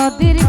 নদীর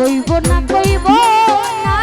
কইব না কইব না